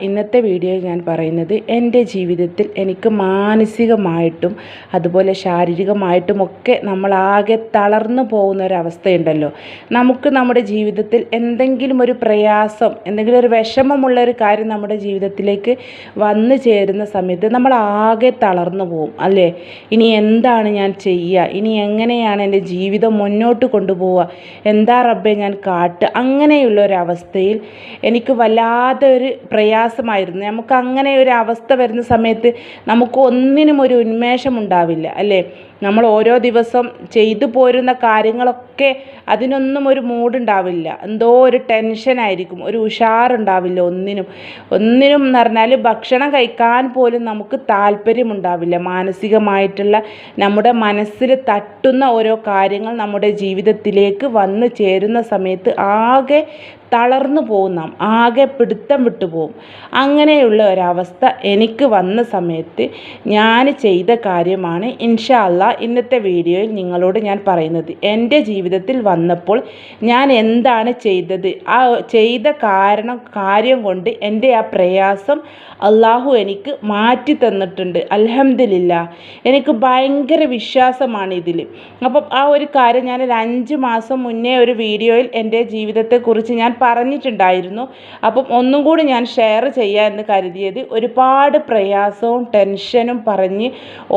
ഇന്നത്തെ വീഡിയോയിൽ ഞാൻ പറയുന്നത് എന്റെ ജീവിതത്തിൽ എനിക്ക് മാനസികമായിട്ടും അതുപോലെ ശാരീരികമായിട്ടും ഒക്കെ നമ്മളാകെ തളർന്നു പോകുന്ന ഒരവസ്ഥയുണ്ടല്ലോ നമുക്ക് നമ്മുടെ ജീവിതത്തിൽ എന്തെങ്കിലും ഒരു പ്രയാസം എന്തെങ്കിലും ഒരു വിഷമമുള്ള ഒരു കാര്യം നമ്മുടെ ജീവിതത്തിലേക്ക് വന്നു ചേരുന്ന സമയത്ത് നമ്മൾ തളർന്നു പോകും അല്ലേ? ഇനി എന്താണ് ഞാൻ ചെയ്യുക? ഇനി എങ്ങനെയാണ് എന്റെ ജീവിതം മുന്നോട്ട് കൊണ്ടുപോവുക? എന്താ റബ്ബെ ഞാൻ കാട്ടുക? അങ്ങനെയുള്ള ഒരവസ്ഥയിൽ എനിക്ക് വല്ലാതെ ഒരു പ്രയാസമായിരുന്നു. നമുക്ക് അങ്ങനെ ഒരു അവസ്ഥ വരുന്ന സമയത്ത് നമുക്ക് ഒന്നിനും ഒരു ഉന്മേഷം ഉണ്ടാവില്ല അല്ലേ? നമ്മൾ ഓരോ ദിവസം ചെയ്തു പോരുന്ന കാര്യങ്ങളൊക്കെ അതിനൊന്നും ഒരു മൂഡുണ്ടാവില്ല എന്തോ ഒരു ടെൻഷനായിരിക്കും ഒരു ഉഷാറുണ്ടാവില്ല ഒന്നിനും. ഒന്നിനും എന്ന് പറഞ്ഞാൽ ഭക്ഷണം കഴിക്കാൻ പോലും നമുക്ക് താല്പര്യമുണ്ടാവില്ല. മാനസികമായിട്ടുള്ള നമ്മുടെ മനസ്സിൽ തട്ടുന്ന ഓരോ കാര്യങ്ങൾ നമ്മുടെ ജീവിതത്തിലേക്ക് വന്നു ചേരുന്ന സമയത്ത് ആകെ തളർന്നു പോകും നാം. ആകെ പിടുത്തം വിട്ടു പോകും അങ്ങനെയുള്ള ഒരവസ്ഥ എനിക്ക് വന്ന സമയത്ത് ഞാൻ ചെയ്ത കാര്യമാണ് ഇൻഷാ അല്ലാ ഇന്നത്തെ വീഡിയോയിൽ നിങ്ങളോട് ഞാൻ പറയുന്നത്. എന്റെ ജീവിതത്തിൽ വന്നപ്പോൾ ഞാൻ എന്താണ് ചെയ്തത്? ആ ചെയ്ത കാരണം കാര്യം കൊണ്ട് എന്റെ ആ പ്രയാസം അള്ളാഹു എനിക്ക് മാറ്റി തന്നിട്ടുണ്ട്. അൽഹംദുലില്ല. എനിക്ക് ഭയങ്കര വിശ്വാസമാണ് ഇതിൽ. അപ്പം ആ ഒരു കാര്യം ഞാൻ ഒരു അഞ്ച് മാസം മുന്നേ ഒരു വീഡിയോയിൽ എന്റെ ജീവിതത്തെക്കുറിച്ച് ഞാൻ പറഞ്ഞിട്ടുണ്ടായിരുന്നു. അപ്പം ഒന്നും കൂടി ഞാൻ ഷെയർ ചെയ്യാം എന്ന് കരുതിയത് ഒരുപാട് പ്രയാസവും ടെൻഷനും പറഞ്ഞ്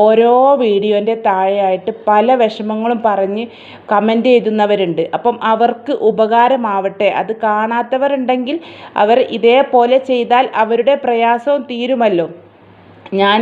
ഓരോ വീഡിയോന്റെ താഴെയായിട്ട് പല വിഷമങ്ങളും പറഞ്ഞ് കമന്റ് എഴുതുന്നവരുണ്ട്. അപ്പം അവർക്ക് ഉപകാരമാവട്ടെ. അത് കാണാത്തവരുണ്ടെങ്കിൽ അവർ ഇതേപോലെ ചെയ്താൽ അവരുടെ പ്രയാസവും തീരുമല്ലോ. ഞാൻ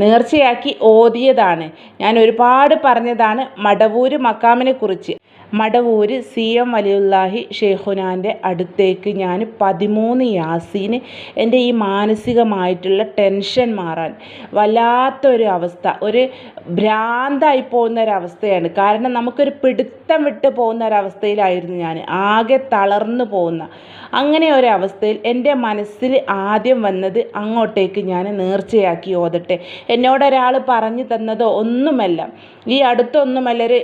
നേർച്ചയാക്കി ഓതിയതാണ്. ഞാൻ ഒരുപാട് പറഞ്ഞതാണ് മടവൂര് മക്കാമിനെ കുറിച്ച് മടവൂര് സി എം വലിയുല്ലാഹി ഷെയ്ഖുനാന്റെ അടുത്തേക്ക് ഞാൻ പതിമൂന്ന് യാസീന് എന്റെ ഈ മാനസികമായിട്ടുള്ള ടെൻഷൻ മാറാൻ വല്ലാത്തൊരു അവസ്ഥ ഒരു ഭ്രാന്തായി പോകുന്ന ഒരവസ്ഥയാണ് കാരണം നമുക്കൊരു പിടുത്തം വിട്ട് പോകുന്ന ഒരവസ്ഥയിലായിരുന്നു ഞാൻ. ആകെ തളർന്നു പോകുന്ന അങ്ങനെ ഒരവസ്ഥയിൽ എന്റെ മനസ്സിൽ ആദ്യം വന്നത് അങ്ങോട്ടേക്ക് ഞാൻ നേർച്ചയാക്കി ഓതട്ടെ. എന്നോടൊരാൾ പറഞ്ഞു തന്നതോ ഒന്നുമല്ല. ഈ അടുത്തൊന്നുമല്ല ഒരു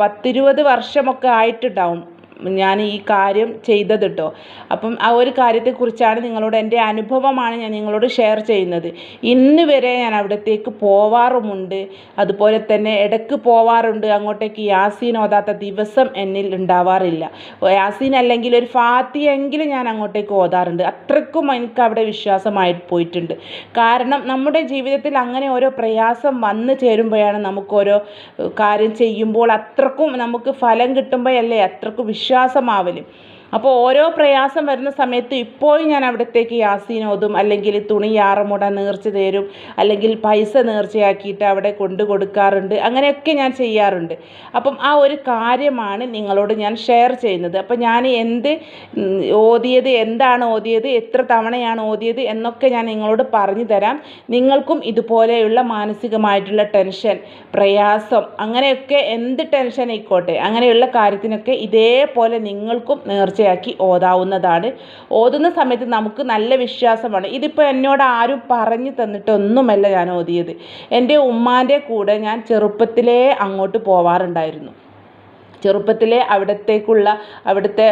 പത്തിരുപത് വർഷമൊക്കെ ആയിട്ടുണ്ടാവും. ഞാൻ ഈ കാര്യം ചെയ്തത് കേട്ടോ അപ്പം ആ ഒരു കാര്യത്തെക്കുറിച്ചാണ് നിങ്ങളോട് എന്റെ അനുഭവമാണ് ഞാൻ നിങ്ങളോട് ഷെയർ ചെയ്യുന്നത്. ഇന്ന് വരെ ഞാൻ അവിടത്തേക്ക് പോവാറുമുണ്ട്. അതുപോലെ തന്നെ ഇടയ്ക്ക് പോവാറുണ്ട്. അങ്ങോട്ടേക്ക് യാസീൻ ഓതാത്ത ദിവസം എന്നിൽ ഉണ്ടാവാറില്ല. യാസീൻ അല്ലെങ്കിൽ ഒരു ഫാത്തിയെങ്കിലും ഞാൻ അങ്ങോട്ടേക്ക് ഓതാറുണ്ട്. അത്രയ്ക്കും എനിക്ക് അവിടെ വിശ്വാസമായി പോയിട്ടുണ്ട്. കാരണം നമ്മുടെ ജീവിതത്തിൽ അങ്ങനെ ഓരോ പ്രയാസം വന്നു ചേരുമ്പോഴാണ് നമുക്ക് ഓരോ കാര്യം ചെയ്യുമ്പോൾ അത്രക്കും നമുക്ക് ഫലം കിട്ടുമ്പോഴല്ലേ അത്രക്കും വിശ്വാസമാവലും. അപ്പോൾ ഓരോ പ്രയാസം വരുന്ന സമയത്ത് ഇപ്പോഴും ഞാൻ അവിടത്തേക്ക് യാസീനോതും അല്ലെങ്കിൽ തുണി യാറമുട നേർച്ച തരും അല്ലെങ്കിൽ പൈസ നേർച്ചയാക്കിയിട്ട് അവിടെ കൊണ്ടു കൊടുക്കാറുണ്ട്. അങ്ങനെയൊക്കെ ഞാൻ ചെയ്യാറുണ്ട്. അപ്പം ആ ഒരു കാര്യമാണ് നിങ്ങളോട് ഞാൻ ഷെയർ ചെയ്യുന്നത്. അപ്പം ഞാൻ എന്ത് ഓതിയത് എന്താണ് ഓതിയത് എത്ര തവണയാണ് ഓതിയത് എന്നൊക്കെ ഞാൻ നിങ്ങളോട് പറഞ്ഞു തരാം. നിങ്ങൾക്കും ഇതുപോലെയുള്ള മാനസികമായിട്ടുള്ള ടെൻഷൻ പ്രയാസം അങ്ങനെയൊക്കെ എന്ത് ടെൻഷൻ ആയിക്കോട്ടെ അങ്ങനെയുള്ള കാര്യത്തിനൊക്കെ ഇതേപോലെ നിങ്ങൾക്കും നേർച്ച നേർച്ചയാക്കി ഓതാവുന്നതാണ്. ഓതുന്ന സമയത്ത് നമുക്ക് നല്ല വിശ്വാസമാണ്. ഇതിപ്പോൾ എന്നോട് ആരും പറഞ്ഞു തന്നിട്ടൊന്നുമല്ല ഞാൻ ഓതിയത്. എന്റെ ഉമ്മാന്റെ കൂടെ ഞാൻ ചെറുപ്പത്തിലേ അങ്ങോട്ട് പോവാറുണ്ടായിരുന്നു. ചെറുപ്പത്തിലെ അവിടത്തേക്കുള്ള അവിടുത്തെ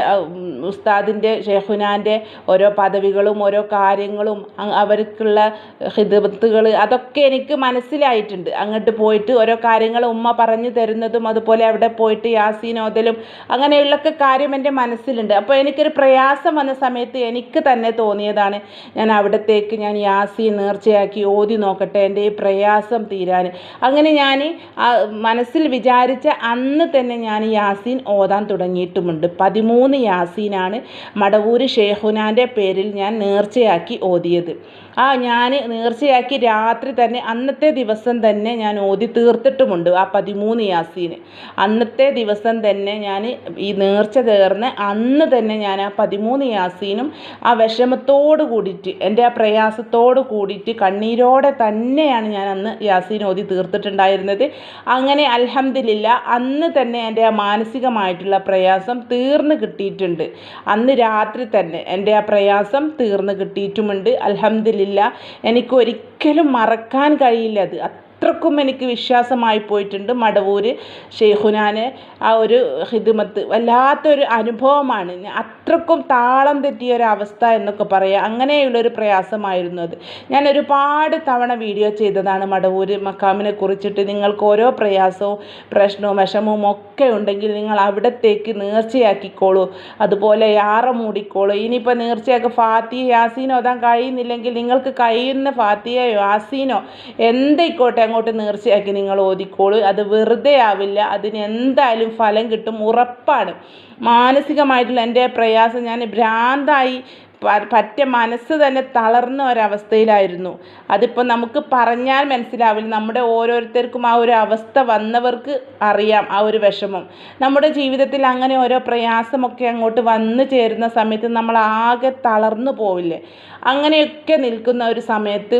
ഉസ്താദിന്റെ ഷെഹുനാന്റെ ഓരോ പദവികളും ഓരോ കാര്യങ്ങളും അവർക്കുള്ള ഹിതബത്തുകൾ അതൊക്കെ എനിക്ക് മനസ്സിലായിട്ടുണ്ട്. അങ്ങോട്ട് പോയിട്ട് ഓരോ കാര്യങ്ങൾ ഉമ്മ പറഞ്ഞു തരുന്നതും അതുപോലെ അവിടെ പോയിട്ട് യാസീൻ ഓതലും അങ്ങനെയുള്ളൊക്കെ കാര്യം എന്റെ മനസ്സിലുണ്ട്. അപ്പോൾ എനിക്കൊരു പ്രയാസം വന്ന സമയത്ത് എനിക്ക് തന്നെ തോന്നിയതാണ് ഞാൻ അവിടത്തേക്ക് ഞാൻ യാസീൻ നേർച്ചയാക്കി ഓതി നോക്കട്ടെ എന്റെ ഈ പ്രയാസം തീരാൻ. അങ്ങനെ ഞാൻ മനസ്സിൽ വിചാരിച്ച അന്ന് തന്നെ ഞാൻ യാസീൻ ഓതാൻ തുടങ്ങിയിട്ടുമുണ്ട്. പതിമൂന്ന് യാസീനാണ് മടവൂര് ഷേഹുനാന്റെ പേരിൽ ഞാൻ നേർച്ചയാക്കി ഓതിയത്. ആ ഞാൻ നേർച്ചയാക്കി രാത്രി തന്നെ അന്നത്തെ ദിവസം തന്നെ ഞാൻ ഓതി തീർത്തിട്ടുമുണ്ട് ആ പതിമൂന്ന് യാസീന്. അന്നത്തെ ദിവസം തന്നെ ഞാൻ ഈ നേർച്ച തീർന്ന് അന്ന് തന്നെ ഞാൻ ആ പതിമൂന്ന് യാസീനും ആ വിഷമത്തോട് കൂടിയിട്ട് എന്റെ ആ പ്രയാസത്തോട് കൂടിയിട്ട് കണ്ണീരോടെ തന്നെയാണ് ഞാൻ അന്ന് യാസീൻ ഓതി തീർത്തിട്ടുണ്ടായിരുന്നത്. അങ്ങനെ അൽഹംദില്ല അന്ന് തന്നെ എന്റെ ആ മാനസികമായിട്ടുള്ള പ്രയാസം തീർന്നു കിട്ടിയിട്ടുണ്ട്. അന്ന് രാത്രി തന്നെ എന്റെ ആ പ്രയാസം തീർന്നു കിട്ടിയിട്ടുമുണ്ട്. അലഹമില്ല എനിക്ക് ഒരിക്കലും മറക്കാൻ കഴിയില്ല അത്. അത്രക്കും എനിക്ക് വിശ്വാസമായി പോയിട്ടുണ്ട് മടവൂര് ഷെയ്ഖുനാനെ. ആ ഒരു ഹിദ്മത്ത് വല്ലാത്തൊരു അനുഭവമാണ്. അത്രക്കും താളം തെറ്റിയ ഒരു അവസ്ഥ എന്നൊക്കെ പറയാം. അങ്ങനെയുള്ളൊരു പ്രയാസമായിരുന്നു അത്. ഞാൻ ഒരുപാട് തവണ വീഡിയോ ചെയ്തതാണ് മടവൂര് മക്കാമിനെ കുറിച്ചിട്ട്. നിങ്ങൾക്ക് ഓരോ പ്രയാസവും പ്രശ്നവും വിഷമവും ഒക്കെ ഉണ്ടെങ്കിൽ നിങ്ങൾ അവിടത്തേക്ക് നേർച്ചയാക്കിക്കോളൂ. അതുപോലെ യാറ മൂടിക്കോളൂ. ഇനിയിപ്പോൾ നേർച്ചയാക്കി ഫാത്തിയ യാസീനോ ഓതാൻ കഴിയുന്നില്ലെങ്കിൽ നിങ്ങൾക്ക് കഴിയുന്ന ഫാത്തിയയോ യാസീനോ എന്തായിക്കോട്ടെ അങ്ങോട്ട് നേർച്ചയാക്കി നിങ്ങൾ ഓതിക്കോളൂ. അത് വെറുതെ ആവില്ല. അതിന് എന്തായാലും ഫലം കിട്ടും. ഉറപ്പാണ്. മാനസികമായിട്ടുള്ള എന്റെ പ്രയാസം ഞാൻ ഭ്രാന്തായി പറ്റ മനസ്സ് തന്നെ തളർന്ന ഒരവസ്ഥയിലായിരുന്നു. അതിപ്പോൾ നമുക്ക് പറഞ്ഞാൽ മനസ്സിലാവില്ല. നമ്മുടെ ഓരോരുത്തർക്കും ആ ഒരു അവസ്ഥ വന്നവർക്ക് അറിയാം. ആ ഒരു വിഷമം. നമ്മുടെ ജീവിതത്തിൽ അങ്ങനെ ഓരോ പ്രയാസമൊക്കെ അങ്ങോട്ട് വന്നു ചേരുന്ന സമയത്ത് നമ്മൾ ആകെ തളർന്നു പോവില്ലേ? അങ്ങനെയൊക്കെ നിൽക്കുന്ന ഒരു സമയത്ത്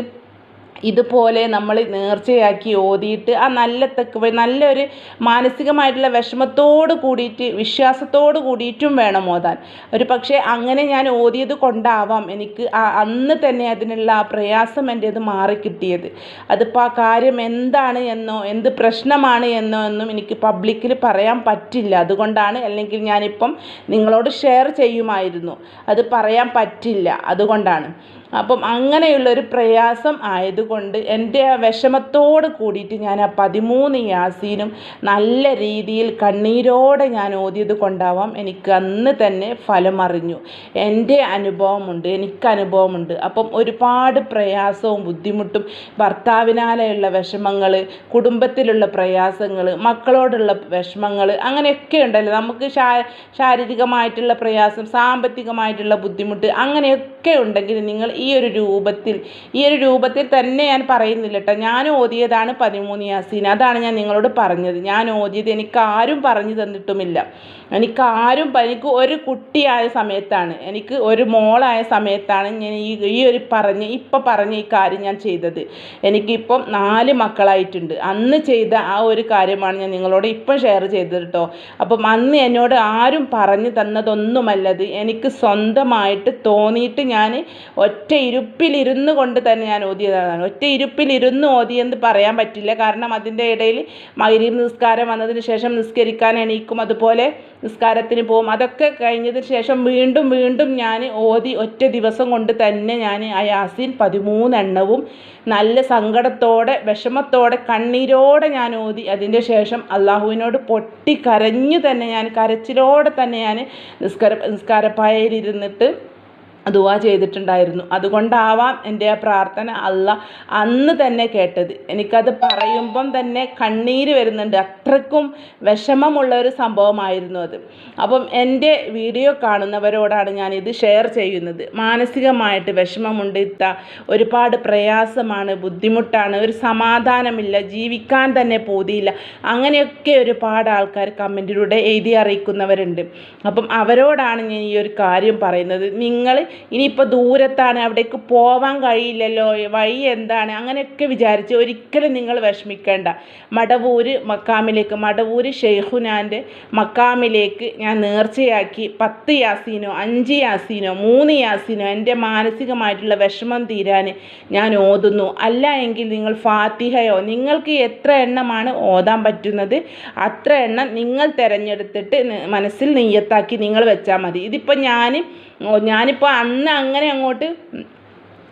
ഇതുപോലെ നമ്മൾ നേർച്ചയാക്കി ഓതിയിട്ട് ആ നല്ല തെക്ക് നല്ലൊരു മാനസികമായിട്ടുള്ള വിഷമത്തോട് കൂടിയിട്ട് വിശ്വാസത്തോട് കൂടിയിട്ടും വേണം ഓതാൻ. ഒരു പക്ഷേ അങ്ങനെ ഞാൻ ഓതിയത് കൊണ്ടാവാം എനിക്ക് ആ അന്ന് തന്നെ അതിനുള്ള ആ പ്രയാസം എന്റേത് മാറിക്കിട്ടിയത് അതിപ്പോൾ ആ കാര്യം എന്താണ് എന്നോ എന്ത് പ്രശ്നമാണ് എന്നോ ഒന്നും എനിക്ക് പബ്ലിക്കിൽ പറയാൻ പറ്റില്ല. അതുകൊണ്ടാണ് അല്ലെങ്കിൽ ഞാനിപ്പം നിങ്ങളോട് ഷെയർ ചെയ്യുമായിരുന്നു. അത് പറയാൻ പറ്റില്ല. അതുകൊണ്ടാണ്. അപ്പം അങ്ങനെയുള്ളൊരു പ്രയാസം ആയതുകൊണ്ട് എന്റെ ആ വിഷമത്തോട് കൂടിയിട്ട് ഞാൻ ആ പതിമൂന്ന് യാസീനും നല്ല രീതിയിൽ കണ്ണീരോടെ ഞാൻ ഓതിയത് കൊണ്ടാവാം. എനിക്ക് അന്ന് തന്നെ ഫലമറിഞ്ഞു. എന്റെ അനുഭവമുണ്ട് എനിക്ക് അനുഭവമുണ്ട്. അപ്പം ഒരുപാട് പ്രയാസവും ബുദ്ധിമുട്ടും ഭർത്താവിനാലെയുള്ള വിഷമങ്ങൾ കുടുംബത്തിലുള്ള പ്രയാസങ്ങൾ മക്കളോടുള്ള വിഷമങ്ങൾ അങ്ങനെയൊക്കെ ഉണ്ടല്ലോ. നമുക്ക് ശാ ശാരീരികമായിട്ടുള്ള പ്രയാസം സാമ്പത്തികമായിട്ടുള്ള ബുദ്ധിമുട്ട് അങ്ങനെയൊക്കെ ഉണ്ടെങ്കിൽ നിങ്ങൾ ഈ ഒരു രൂപത്തിൽ ഈ ഒരു രൂപത്തിൽ തന്നെ ഞാൻ പറയുന്നില്ല കേട്ടോ. ഞാൻ ഓതിയതാണ് പതിമൂന്ന് യാസീൻ. അതാണ് ഞാൻ നിങ്ങളോട് പറഞ്ഞത്. ഞാൻ ഓതിയത് എനിക്ക് ആരും പറഞ്ഞു തന്നിട്ടുമില്ല. എനിക്ക് ആരും എനിക്ക് ഒരു കുട്ടിയായ സമയത്താണ് എനിക്ക് ഒരു മോളായ സമയത്താണ് ഞാൻ ഈ ഈ ഒരു പറഞ്ഞ് ഇപ്പം പറഞ്ഞ ഈ കാര്യം ഞാൻ ചെയ്തത്. എനിക്കിപ്പം നാല് മക്കളായിട്ടുണ്ട്. അന്ന് ചെയ്ത ആ ഒരു കാര്യമാണ് ഞാൻ നിങ്ങളോട് ഇപ്പം ഷെയർ ചെയ്തത് കേട്ടോ. അപ്പം അന്ന് എന്നോട് ആരും പറഞ്ഞു തന്നതൊന്നുമല്ലത്. എനിക്ക് സ്വന്തമായിട്ട് തോന്നിയിട്ട് ഞാൻ ഒറ്റ ഇരുപ്പിലിരുന്ന് കൊണ്ട് തന്നെ ഞാൻ ഓതിയതാണ്. ഒറ്റ ഇരുപ്പിലിരുന്ന് ഓതിയെന്ന് പറയാൻ പറ്റില്ല. കാരണം അതിന്റെ ഇടയിൽ മൈരി നിസ്കാരം വന്നതിന് ശേഷം നിസ്കരിക്കാൻ എണീക്കും. അതുപോലെ നിസ്കാരത്തിന് പോകും അതൊക്കെ കഴിഞ്ഞതിന് ശേഷം വീണ്ടും വീണ്ടും ഞാൻ ഓതി ഒറ്റ ദിവസം കൊണ്ട് തന്നെ ഞാൻ ആ യാസീൻ പതിമൂന്നെണ്ണവും നല്ല സങ്കടത്തോടെ വിഷമത്തോടെ കണ്ണീരോടെ ഞാൻ ഓതി. അതിന്റെ ശേഷം അള്ളാഹുവിനോട് പൊട്ടി കരഞ്ഞു തന്നെ ഞാൻ കരച്ചിലോടെ തന്നെ ഞാൻ നിസ്കാര നിസ്കാരപ്പായയിലിരുന്നിട്ട് ദുവാ ചെയ്തിട്ടുണ്ടായിരുന്നു. അതുകൊണ്ടാവാം എന്റെ ആ പ്രാർത്ഥന അല്ല അന്ന് തന്നെ കേട്ടത്. എനിക്കത് പറയുമ്പം തന്നെ കണ്ണീര് വരുന്നുണ്ട്. അത്രക്കും വിഷമമുള്ള ഒരു സംഭവമായിരുന്നു അത്. അപ്പം എന്റെ വീഡിയോ കാണുന്നവരോടാണ് ഞാൻ ഇത് ഷെയർ ചെയ്യുന്നത്. മാനസികമായിട്ട് വിഷമമുണ്ട്. ഇത്ത ഒരുപാട് പ്രയാസമാണ് ബുദ്ധിമുട്ടാണ് ഒരു സമാധാനമില്ല ജീവിക്കാൻ തന്നെ പോതിയില്ല. അങ്ങനെയൊക്കെ ഒരുപാട് ആൾക്കാർ കമന്റിലൂടെ എഴുതി അറിയിക്കുന്നവരുണ്ട്. അപ്പം അവരോടാണ് ഞാൻ ഈ ഒരു കാര്യം പറയുന്നത്. നിങ്ങൾ ഇനിയിപ്പോൾ ദൂരത്താണ് അവിടേക്ക് പോവാൻ കഴിയില്ലല്ലോ വഴി എന്താണ്? അങ്ങനെയൊക്കെ വിചാരിച്ച് ഒരിക്കലും നിങ്ങൾ വിഷമിക്കേണ്ട. മടവൂര് മക്കാമിലേക്ക് മടവൂര് ഷെയ്ഖുനാന്റെ മക്കാമിലേക്ക് ഞാൻ നേർച്ചയാക്കി പത്ത് യാസീനോ അഞ്ച് യാസീനോ മൂന്ന് യാസീനോ എന്റെ മാനസികമായിട്ടുള്ള വിഷമം തീരാൻ ഞാൻ ഓതുന്നു. അല്ല എങ്കിൽ നിങ്ങൾ ഫാത്തിഹയോ നിങ്ങൾക്ക് എത്ര എണ്ണമാണ് ഓതാൻ പറ്റുന്നത്? അത്ര എണ്ണം നിങ്ങൾ തിരഞ്ഞെടുത്തിട്ട് മനസ്സിൽ നെയ്യത്താക്കി നിങ്ങൾ വെച്ചാൽ മതി. ഇതിപ്പോൾ ഞാൻ ഞാനിപ്പോൾ അന്ന് അങ്ങനെ അങ്ങോട്ട്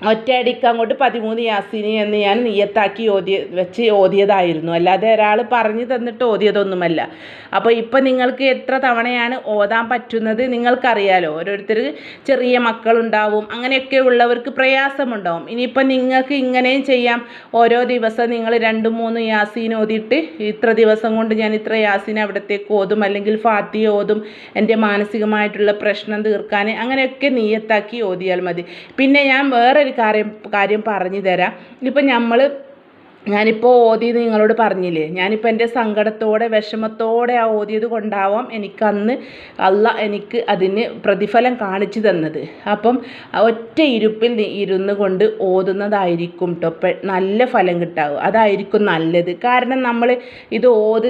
ഒറ്റയടിക്ക് അങ്ങോട്ട് പതിമൂന്ന് യാസീനി എന്ന് ഞാൻ നിയത്താക്കി ഓതി വെച്ച് ഓതിയതായിരുന്നു. അല്ലാതെ ഒരാൾ പറഞ്ഞു തന്നിട്ട് ഓതിയതൊന്നുമല്ല. അപ്പോൾ ഇപ്പം നിങ്ങൾക്ക് എത്ര തവണയാണ് ഓതാൻ പറ്റുന്നത് നിങ്ങൾക്കറിയാലോ? ഓരോരുത്തർ ചെറിയ മക്കളുണ്ടാവും അങ്ങനെയൊക്കെ ഉള്ളവർക്ക് പ്രയാസമുണ്ടാവും. ഇനിയിപ്പം നിങ്ങൾക്ക് ഇങ്ങനെയും ചെയ്യാം. ഓരോ ദിവസം നിങ്ങൾ രണ്ട് മൂന്ന് യാസീൻ ഓതിയിട്ട് ഇത്ര ദിവസം കൊണ്ട് ഞാൻ ഇത്ര യാസീൻ അവിടത്തേക്ക് ഓതും അല്ലെങ്കിൽ ഫാത്തി ഓതും എന്റെ മാനസികമായിട്ടുള്ള പ്രശ്നം തീർക്കാൻ അങ്ങനെയൊക്കെ നീയത്താക്കി ഓതിയാൽ മതി. പിന്നെ ഞാൻ വേറൊരു കാര്യം കാര്യം പറഞ്ഞു തരാം. ഇപ്പം നമ്മൾ ഞാനിപ്പോൾ ഓതി നിങ്ങളോട് പറഞ്ഞില്ലേ? ഞാനിപ്പോൾ എന്റെ സങ്കടത്തോടെ വിഷമത്തോടെ ആ ഓതിയത് കൊണ്ടാവാം എനിക്കന്ന് അല്ല എനിക്ക് അതിന് പ്രതിഫലം കാണിച്ചു തന്നത്. അപ്പം ഒറ്റ ഇരുപ്പിൽ ഇരുന്ന് കൊണ്ട് ഓതുന്നതായിരിക്കും കേട്ടോ നല്ല ഫലം കിട്ടാവും. അതായിരിക്കും നല്ലത്. കാരണം നമ്മൾ ഇത് ഓത്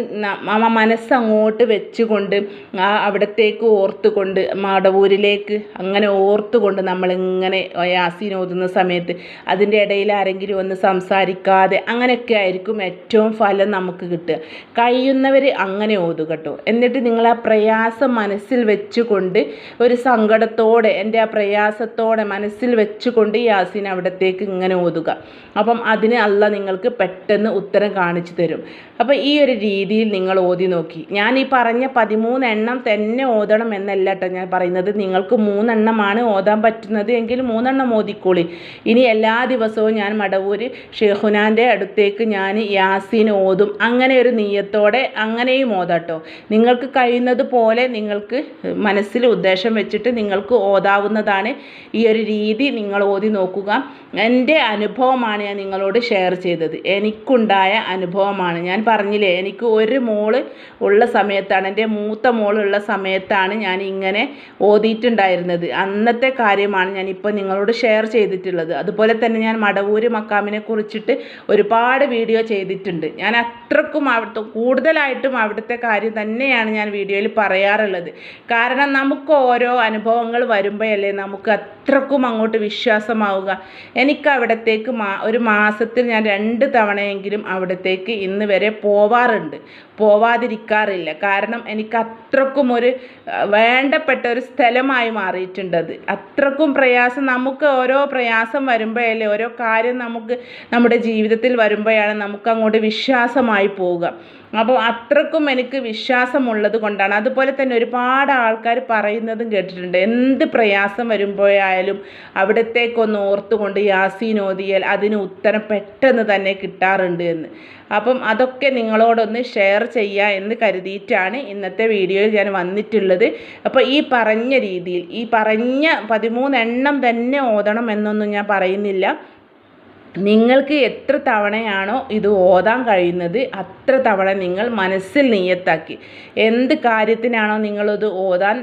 മനസ്സങ്ങോട്ട് വെച്ചുകൊണ്ട് ആ അവിടത്തേക്ക് ഓർത്തുകൊണ്ട് മാടവൂരിലേക്ക് അങ്ങനെ ഓർത്തുകൊണ്ട് നമ്മളിങ്ങനെ യാസീൻ ഓതുന്ന സമയത്ത് അതിന്റെ ഇടയിൽ ആരെങ്കിലും ഒന്ന് സംസാരിക്കാതെ അങ്ങനെ അങ്ങനെയൊക്കെ ആയിരിക്കും ഏറ്റവും ഫലം നമുക്ക് കിട്ടുക. കഴിയുന്നവർ അങ്ങനെ ഓതുക കേട്ടോ. എന്നിട്ട് നിങ്ങൾ ആ പ്രയാസം മനസ്സിൽ വെച്ചുകൊണ്ട് ഒരു സങ്കടത്തോടെ എന്റെ ആ പ്രയാസത്തോടെ മനസ്സിൽ വെച്ചുകൊണ്ട് യാസീൻ അവിടത്തേക്ക് ഇങ്ങനെ ഓതുക. അപ്പം അതിന് അല്ല നിങ്ങൾക്ക് പെട്ടെന്ന് ഉത്തരം കാണിച്ചു തരും. അപ്പോൾ ഈ ഒരു രീതിയിൽ നിങ്ങൾ ഓതി നോക്കി. ഞാൻ ഈ പറഞ്ഞ പതിമൂന്ന് എണ്ണം തന്നെ ഓതണം എന്നല്ല കേട്ടോ ഞാൻ പറയുന്നത്. നിങ്ങൾക്ക് മൂന്നെണ്ണമാണ് ഓതാൻ പറ്റുന്നത് എങ്കിൽ മൂന്നെണ്ണം ഓതിക്കോളി. ഇനി എല്ലാ ദിവസവും ഞാൻ മടവൂർ ഷെഹുനാന്റെ അടുത്തേക്ക് ഞാൻ യാസീൻ ഓതും. അങ്ങനെ ഒരു നീയത്തോടെ അങ്ങനെയും ഓതാട്ടോ. നിങ്ങൾക്ക് കഴിയുന്നത് പോലെ നിങ്ങൾക്ക് മനസ്സിൽ ഉദ്ദേശം വെച്ചിട്ട് നിങ്ങൾക്ക് ഓതാവുന്നതാണ് ഈ ഒരു രീതി നിങ്ങൾ ഓതി നോക്കുക. എന്റെ അനുഭവമാണ് ഞാൻ നിങ്ങളോട് ഷെയർ ചെയ്തത്. എനിക്കുണ്ടായ അനുഭവമാണ്. ഞാൻ പറഞ്ഞില്ലേ എനിക്ക് ഒരു മോൾ ഉള്ള സമയത്താണ് എന്റെ മൂത്ത മോളുള്ള സമയത്താണ് ഞാൻ ഇങ്ങനെ ഓതിയിട്ടുണ്ടായിരുന്നത്. അന്നത്തെ കാര്യമാണ് ഞാൻ ഇപ്പോൾ നിങ്ങളോട് ഷെയർ ചെയ്തിട്ടുള്ളത്. അതുപോലെ തന്നെ ഞാൻ മടവൂര് മക്കാമിനെ കുറിച്ചിട്ട് ഒരുപാട് വീഡിയോ ചെയ്തിട്ടുണ്ട്. ഞാൻ അത്രക്കും അവിടുത്തെ കൂടുതലായിട്ടും അവിടുത്തെ കാര്യം തന്നെയാണ് ഞാൻ വീഡിയോയിൽ പറയാറുള്ളത്. കാരണം നമുക്ക് ഓരോ അനുഭവങ്ങൾ വരുമ്പോഴല്ലേ നമുക്ക് അത്രക്കും അങ്ങോട്ട് വിശ്വാസമാവുക. എനിക്ക് അവിടത്തേക്ക് മാ ഒരു മാസത്തിൽ ഞാൻ രണ്ട് തവണയെങ്കിലും അവിടത്തേക്ക് ഇന്ന് വരെ പോവാറുണ്ട്. പോവാതിരിക്കാറില്ല. കാരണം എനിക്ക് അത്രക്കും ഒരു വേണ്ടപ്പെട്ട ഒരു സ്ഥലമായി മാറിയിട്ടുണ്ടത് അത്രക്കും പ്രയാസം നമുക്ക് ഓരോ പ്രയാസം വരുമ്പോഴല്ലേ ഓരോ കാര്യം നമുക്ക് നമ്മുടെ ജീവിതത്തിൽ വരുമ്പോഴാണ് നമുക്ക് അങ്ങോട്ട് വിശ്വാസമായി പോവുക. അപ്പോൾ അത്രക്കും എനിക്ക് വിശ്വാസമുള്ളത് കൊണ്ടാണ്. അതുപോലെ തന്നെ ഒരുപാട് ആൾക്കാർ പറയുന്നതും കേട്ടിട്ടുണ്ട്. എന്ത് പ്രയാസം വരുമ്പോഴായാലും അവിടത്തേക്കൊന്ന് ഓർത്തുകൊണ്ട് യാസീൻ ഓതിയാൽ അതിന് ഉത്തരം പെട്ടെന്ന് തന്നെ കിട്ടാറുണ്ട് എന്ന്. അപ്പം അതൊക്കെ നിങ്ങളോടൊന്ന് ഷെയർ ചെയ്യുക എന്ന് കരുതിയിട്ടാണ് ഇന്നത്തെ വീഡിയോയിൽ ഞാൻ വന്നിട്ടുള്ളത്. അപ്പോൾ ഈ പറഞ്ഞ രീതിയിൽ ഈ പറഞ്ഞ പതിമൂന്നെണ്ണം തന്നെ ഓതണം എന്നൊന്നും ഞാൻ പറയുന്നില്ല. നിങ്ങൾക്ക് എത്ര തവണയാണോ ഇത് ഓതാൻ കഴിയുന്നത് അത്ര തവണ നിങ്ങൾ മനസ്സിൽ നീയത്താക്കി എന്ത് കാര്യത്തിനാണോ നിങ്ങളത് ഓതാൻ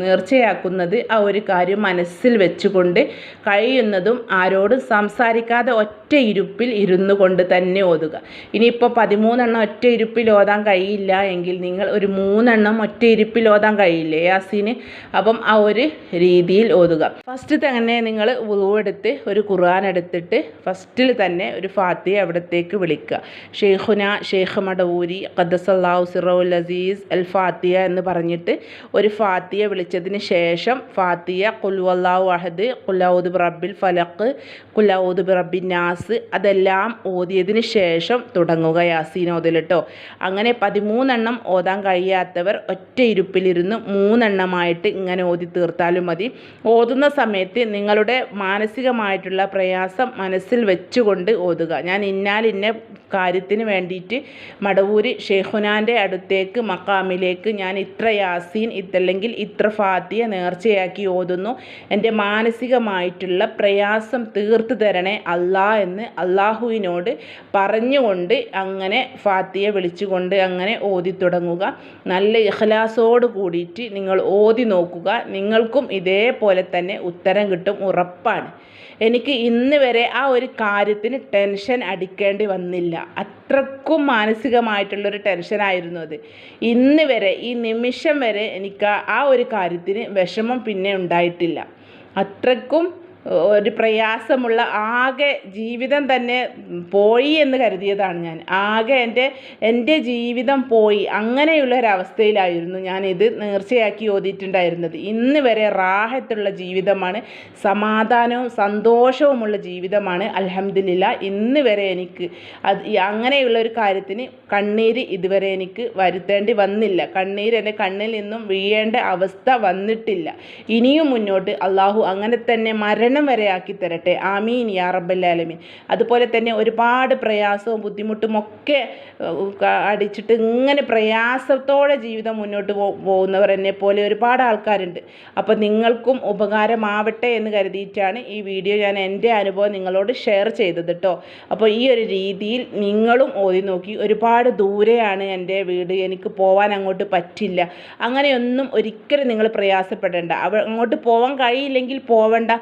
നേർച്ചയാക്കുന്നത് ആ ഒരു കാര്യം മനസ്സിൽ വെച്ചുകൊണ്ട് കഴിയുന്നതും ആരോടും സംസാരിക്കാതെ ഒറ്റ ഇരുപ്പിൽ ഇരുന്നു കൊണ്ട് തന്നെ ഓതുക. ഇനിയിപ്പോൾ പതിമൂന്നെണ്ണം ഒറ്റ ഇരുപ്പിൽ ഓതാൻ കഴിയില്ല എങ്കിൽ നിങ്ങൾ ഒരു മൂന്നെണ്ണം ഒറ്റ ഇരുപ്പിൽ ഓതാൻ കഴിയില്ലേ യാസീന്? അപ്പം ആ ഒരു രീതിയിൽ ഓതുക. ഫസ്റ്റ് തന്നെ നിങ്ങൾ ഉറുവെടുത്ത് ഒരു ഖുർആൻ എടുത്തിട്ട് ഫസ്റ്റ് ഫസ്റ്റിൽ തന്നെ ഒരു ഫാത്തി അവിടത്തേക്ക് വിളിക്കുക. ഷെയ്ഖുന ഷെയ്ഖ് മടവൂരി ഖദ്സല്ലാഹു സിറൗൽ അസീസ് അൽ ഫാത്തിയ എന്ന് പറഞ്ഞിട്ട് ഒരു ഫാത്തിയ വിളിച്ചതിന് ശേഷം ഫാത്തിയ കുൽവല്ലാഹു അഹദ് കുലൗദ് റബ്ബിൽ ഫലക്ക് കുലൗദ് റബ്ബിൻ നാസ് അതെല്ലാം ഓതിയതിന് ശേഷം തുടങ്ങുക യാസീൻ ഓതൽ കേട്ടോ അങ്ങനെ പതിമൂന്നെണ്ണം ഓതാൻ കഴിയാത്തവർ ഒറ്റ ഇരുപ്പിലിരുന്ന് മൂന്നെണ്ണമായിട്ട് ഇങ്ങനെ ഓതി തീർത്താലും മതി. ഓതുന്ന സമയത്ത് നിങ്ങളുടെ മാനസികമായിട്ടുള്ള പ്രയാസം മനസ്സിൽ വെച്ചുകൊണ്ട് ഓതുക. ഞാൻ ഇന്നാൽ ഇന്ന കാര്യത്തിന് വേണ്ടിയിട്ട് മടവൂര് ഷെയ്ഖുനാന്റെ അടുത്തേക്ക് മക്കാമിലേക്ക് ഞാൻ ഇത്ര യാസീൻ ഇതല്ലെങ്കിൽ ഇത്ര ഫാത്തിയ നേർച്ചയാക്കി ഓതുന്നു. എന്റെ മാനസികമായിട്ടുള്ള പ്രയാസം തീർത്തു തരണേ അല്ലാ എന്ന് അള്ളാഹുവിനോട് പറഞ്ഞുകൊണ്ട് അങ്ങനെ ഫാത്തിയെ വിളിച്ചുകൊണ്ട് അങ്ങനെ ഓതി തുടങ്ങുക. നല്ല ഇഖ്ലാസോട് കൂടിയിട്ട് നിങ്ങൾ ഓതി നോക്കുക. നിങ്ങൾക്കും ഇതേപോലെ തന്നെ ഉത്തരം കിട്ടും ഉറപ്പാണ്. എനിക്ക് ഇന്ന് വരെ ആ ഒരു കാര്യത്തിന് ടെൻഷൻ അടിക്കേണ്ടി വന്നില്ല. അത്രക്കും മാനസികമായിട്ടുള്ളൊരു ടെൻഷനായിരുന്നു അത്. ഇന്ന് വരെ ഈ നിമിഷം വരെ എനിക്ക് ആ ഒരു കാര്യത്തിന് വിഷമം പിന്നെ ഉണ്ടായിട്ടില്ല. അത്രക്കും ഒരു പ്രയാസമുള്ള ആകെ ജീവിതം തന്നെ പോയി എന്ന് കരുതിയതാണ് ഞാൻ. ആകെ എന്റെ എന്റെ ജീവിതം പോയി. അങ്ങനെയുള്ള ഒരവസ്ഥയിലായിരുന്നു ഞാനിത് നേർച്ചയാക്കി ഓതിയിട്ടുണ്ടായിരുന്നത്. ഇന്ന് വരെ റാഹത്തുള്ള ജീവിതമാണ് സമാധാനവും സന്തോഷവുമുള്ള ജീവിതമാണ്. അലഹമില്ല ഇന്ന് വരെ എനിക്ക് അത് അങ്ങനെയുള്ള ഒരു കാര്യത്തിന് കണ്ണീര് ഇതുവരെ എനിക്ക് വരുത്തേണ്ടി വന്നില്ല. കണ്ണീര് എന്റെ കണ്ണിൽ നിന്നും വീഴേണ്ട അവസ്ഥ വന്നിട്ടില്ല. ഇനിയും മുന്നോട്ട് അള്ളാഹു അങ്ങനെ തന്നെ മരണം മരണം വരെ ആക്കി തരട്ടെ. ആമീൻ യാ റബ്ബല്ലാലമീൻ. അതുപോലെ തന്നെ ഒരുപാട് പ്രയാസവും ബുദ്ധിമുട്ടും ഒക്കെ അടിച്ചിട്ട് ഇങ്ങനെ പ്രയാസത്തോടെ ജീവിതം മുന്നോട്ട് പോകുന്നവർ എന്നെ പോലെ ഒരുപാട് ആൾക്കാരുണ്ട്. അപ്പോൾ നിങ്ങൾക്കും ഉപകാരമാവട്ടെ എന്ന് കരുതിയിട്ടാണ് ഈ വീഡിയോ ഞാൻ എന്റെ അനുഭവം നിങ്ങളോട് ഷെയർ ചെയ്തത് കേട്ടോ അപ്പോൾ ഈ ഒരു രീതിയിൽ നിങ്ങളും ഓതി നോക്കി ഒരുപാട് ദൂരെയാണ് എന്റെ വീട്. എനിക്ക് പോകാൻ അങ്ങോട്ട് പറ്റില്ല. അങ്ങനെയൊന്നും ഒരിക്കലും നിങ്ങൾ പ്രയാസപ്പെടേണ്ട. അവ അങ്ങോട്ട് പോവാൻ കഴിയില്ലെങ്കിൽ പോവണ്ട.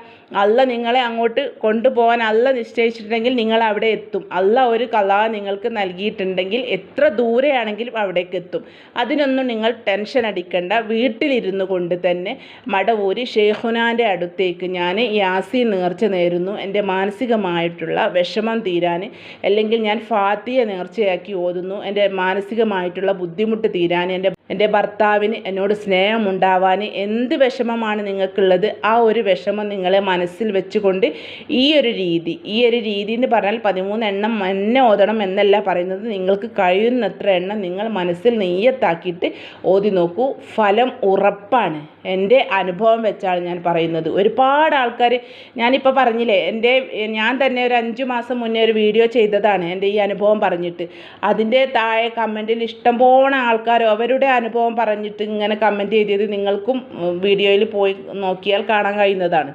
അല്ല നിങ്ങളെ അങ്ങോട്ട് കൊണ്ടുപോകാൻ അല്ല നിശ്ചയിച്ചിട്ടുണ്ടെങ്കിൽ നിങ്ങൾ അവിടെ എത്തും. അല്ല ഒരു കലാ നിങ്ങൾക്ക് നൽകിയിട്ടുണ്ടെങ്കിൽ എത്ര ദൂരെയാണെങ്കിലും അവിടേക്ക് എത്തും. അതിനൊന്നും നിങ്ങൾ ടെൻഷൻ അടിക്കേണ്ട. വീട്ടിലിരുന്നു കൊണ്ട് തന്നെ മടവൂരി ഷെയ്ഖുനാന്റെ അടുത്തേക്ക് ഞാൻ യാസീൻ നേർച്ച നേരുന്നു. എന്റെ മാനസികമായിട്ടുള്ള വിഷമം തീരാൻ അല്ലെങ്കിൽ ഞാൻ ഫാത്തിയെ നേർച്ചയാക്കി ഓതുന്നു. എന്റെ മാനസികമായിട്ടുള്ള ബുദ്ധിമുട്ട് തീരാൻ എന്റെ എന്റെ ഭർത്താവിന് എന്നോട് സ്നേഹമുണ്ടാവാൻ എന്ത് വിഷമമാണ് നിങ്ങൾക്കുള്ളത്? ആ ഒരു വിഷമം നിങ്ങളെ മനസ്സിൽ വെച്ചുകൊണ്ട് ഈ ഒരു രീതി ഈ ഒരു രീതി എന്ന് പറഞ്ഞാൽ പതിമൂന്ന് എണ്ണം എന്നെ ഓതണം എന്നല്ല പറയുന്നത്. നിങ്ങൾക്ക് കഴിയുന്നത്ര എണ്ണം നിങ്ങൾ മനസ്സിൽ നെയ്യത്താക്കിയിട്ട് ഓതി നോക്കൂ. ഫലം ഉറപ്പാണ്. എന്റെ അനുഭവം വെച്ചാണ് ഞാൻ പറയുന്നത്. ഒരുപാട് ആൾക്കാർ ഞാനിപ്പോൾ പറഞ്ഞില്ലേ എന്റെ ഞാൻ തന്നെ ഒരു അഞ്ച് മാസം മുന്നേ ഒരു വീഡിയോ ചെയ്തതാണ് എന്റെ ഈ അനുഭവം പറഞ്ഞിട്ട്. അതിന്റെ താഴെ കമന്റിൽ പോണ ആൾക്കാരോ അവരുടെ അനുഭവം പറഞ്ഞിട്ട് ഇങ്ങനെ കമന്റ് ചെയ്തത് നിങ്ങൾക്കും വീഡിയോയിൽ പോയി നോക്കിയാൽ കാണാൻ കഴിയുന്നതാണ്.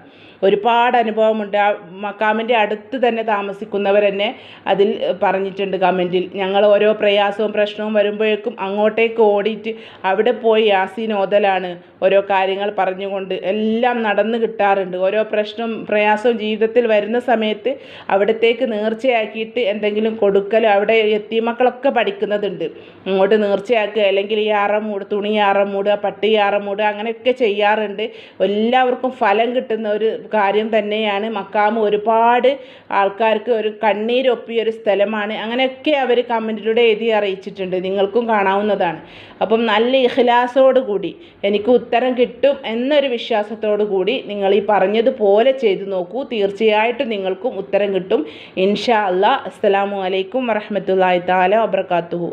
ഒരുപാട് അനുഭവമുണ്ട്. ആ മക്കാമിന്റെ അടുത്ത് തന്നെ താമസിക്കുന്നവർ തന്നെ അതിൽ പറഞ്ഞിട്ടുണ്ട് കമന്റിൽ ഞങ്ങൾ ഓരോ പ്രയാസവും പ്രശ്നവും വരുമ്പോഴേക്കും അങ്ങോട്ടേക്ക് ഓടിയിട്ട് അവിടെ പോയി യാസീൻ ഓതലാണ്. ഓരോ കാര്യങ്ങൾ പറഞ്ഞുകൊണ്ട് എല്ലാം നടന്നു കിട്ടാറുണ്ട്. ഓരോ പ്രശ്നവും പ്രയാസവും ജീവിതത്തിൽ വരുന്ന സമയത്ത് അവിടത്തേക്ക് നേർച്ചയാക്കിയിട്ട് എന്തെങ്കിലും കൊടുക്കലോ അവിടെ എത്തിമക്കളൊക്കെ പഠിക്കുന്നതുണ്ട്. ഇങ്ങോട്ട് നേർച്ചയാക്കുക അല്ലെങ്കിൽ ഈ ആറം മൂട് തുണി ആറം മൂടുക പട്ടി ആറം മൂടുക അങ്ങനെയൊക്കെ ചെയ്യാറുണ്ട്. എല്ലാവർക്കും ഫലം കിട്ടുന്ന ഒരു കാര്യം തന്നെയാണ്. മക്കാമ് ഒരുപാട് ആൾക്കാർക്ക് ഒരു കണ്ണീരൊപ്പിയ ഒരു സ്ഥലമാണ്. അങ്ങനെയൊക്കെ അവർ കമന്റിലൂടെ എഴുതി അറിയിച്ചിട്ടുണ്ട്. നിങ്ങൾക്കും കാണാവുന്നതാണ്. അപ്പം നല്ല ഇഖ്ലാസോട് കൂടി എനിക്ക് ഉത്തരം കിട്ടും എന്നൊരു വിശ്വാസത്തോടു കൂടി നിങ്ങൾ ഈ പറഞ്ഞതുപോലെ ചെയ്തു നോക്കൂ. തീർച്ചയായിട്ടും നിങ്ങൾക്കും ഉത്തരം കിട്ടും. ഇൻഷാ അല്ലാ അസ്സലാമു അലൈക്കും വറഹമത്തല്ലാഹി താല വബർക്കാത്തുഹു